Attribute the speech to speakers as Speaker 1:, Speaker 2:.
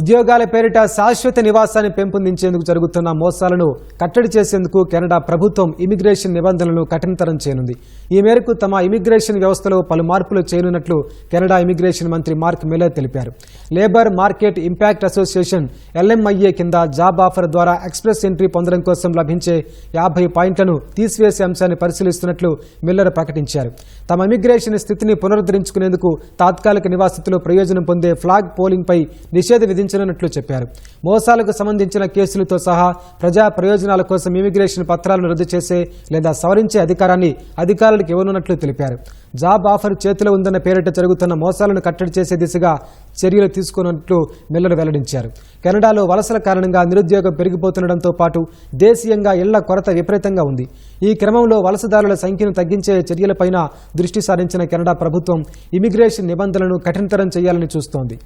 Speaker 1: ఉద్యోగాల పేరిట శాశ్వత నివాసాన్ని పెంపొందించేందుకు జరుగుతున్న మోసాలను కట్టడి చేసేందుకు కెనడా ప్రభుత్వం ఇమిగ్రేషన్ నిబంధనలను కఠినతరం చేయనుంది. ఈ మేరకు తమ ఇమిగ్రేషన్ వ్యవస్థలో పలు మార్పులు చేయనున్నట్లు కెనడా ఇమిగ్రేషన్ మంత్రి మార్క్ మిల్లర్ తెలిపారు. Labour market impact association LMIA కింద జాబ్ ఆఫర్ ద్వారా ఎక్స్ప్రెస్ ఎంట్రీ పొందడం కోసం లభించే యాభై పాయింట్లను తీసివేసే అంశాన్ని పరిశీలిస్తున్నట్లు మిల్లర్ ప్రకటించారు. తమ ఇమిగ్రేషన్ స్థితిని పునరుద్ధరించుకునేందుకు తాత్కాలిక నివాసితులు ప్రయోజనం పొందే ఫ్లాగ్ పోలింగ్ పై నిషేధ విధించనున్నట్లు చెప్పారు. మోసాలకు సంబంధించిన కేసులతో సహా ప్రజా ప్రయోజనాల కోసం ఇమిగ్రేషన్ పత్రాలను రద్దు చేసే లేదా సవరించే అధికారాన్ని అధికారులకు ఇవ్వనున్నట్లు తెలిపారు. జాబ్ ఆఫర్ చేతిలో ఉందన్న పేరిట జరుగుతున్న మోసాలను కట్టడి చేసే దిశగా చర్యలు తీసుకున్నట్లు మిల్లర్ వెల్లడించారు. కెనడాలో వలసల కారణంగా నిరుద్యోగం పెరిగిపోతుండటంతో పాటు దేశీయంగా ఇళ్ళ కొరత విపరీతంగా ఉంది. ఈ క్రమంలో వలసదారుల సంఖ్యను తగ్గించే చర్యలపైన దృష్టి సారించిన కెనడా ప్రభుత్వం ఇమిగ్రేషన్ నిబంధనలను కఠినతరం చేయాలని చూస్తోంది.